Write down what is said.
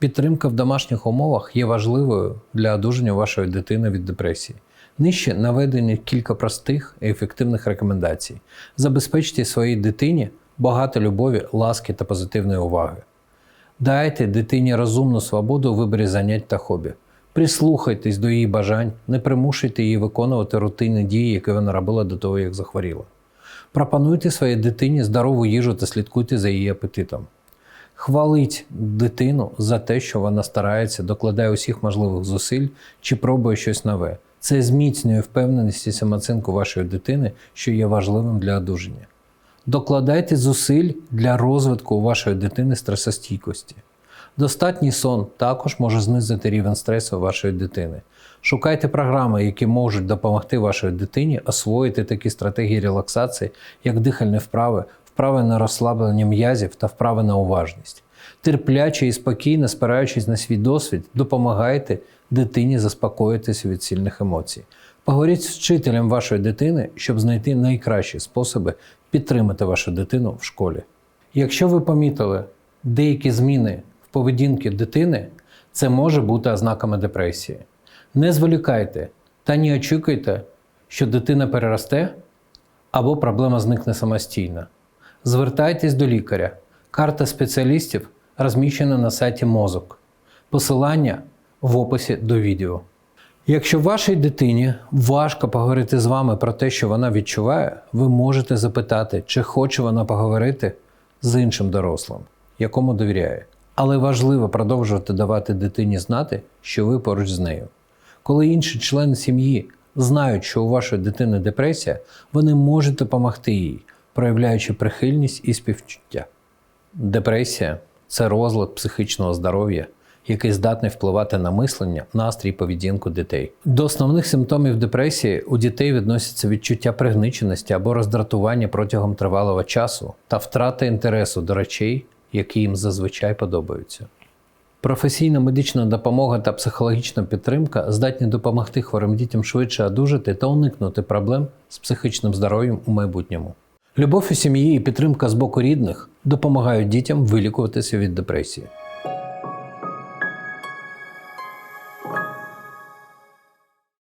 Підтримка в домашніх умовах є важливою для одужання вашої дитини від депресії. Нижче наведені кілька простих і ефективних рекомендацій. Забезпечте своїй дитині багато любові, ласки та позитивної уваги. Дайте дитині розумну свободу у виборі занять та хобі. Прислухайтесь до її бажань, не примушуйте її виконувати рутинні дії, які вона робила до того, як захворіла. Пропонуйте своїй дитині здорову їжу та слідкуйте за її апетитом. Хваліть дитину за те, що вона старається, докладає усіх можливих зусиль чи пробує щось нове. Це зміцнює впевненість і самооцінку вашої дитини, що є важливим для одужання. Докладайте зусиль для розвитку вашої дитини стресостійкості. Достатній сон також може знизити рівень стресу вашої дитини. Шукайте програми, які можуть допомогти вашій дитині освоїти такі стратегії релаксації, як дихальні вправи, вправи на розслаблення м'язів та вправи на уважність. Терпляче і спокійно, спираючись на свій досвід, допомагайте дитині заспокоїтися від сильних емоцій. Поговоріть з вчителем вашої дитини, щоб знайти найкращі способи підтримати вашу дитину в школі. Якщо ви помітили деякі зміни в поведінці дитини, це може бути ознаками депресії. Не зволікайте та не очікуйте, що дитина переросте або проблема зникне самостійно. Звертайтесь до лікаря. Карта спеціалістів розміщена на сайті мозок. Посилання в описі до відео. Якщо вашій дитині важко поговорити з вами про те, що вона відчуває, ви можете запитати, чи хоче вона поговорити з іншим дорослим, якому довіряє. Але важливо продовжувати давати дитині знати, що ви поруч з нею. Коли інші члени сім'ї знають, що у вашої дитини депресія, вони можуть допомогти їй, проявляючи прихильність і співчуття. Депресія це розлад психічного здоров'я, який здатний впливати на мислення, настрій поведінку дітей. До основних симптомів депресії у дітей відносяться відчуття пригниченості або роздратування протягом тривалого часу та втрата інтересу до речей, які їм зазвичай подобаються. Професійна медична допомога та психологічна підтримка здатні допомогти хворим дітям швидше одужати та уникнути проблем з психічним здоров'ям у майбутньому. Любов у сім'ї і підтримка з боку рідних допомагають дітям вилікуватися від депресії.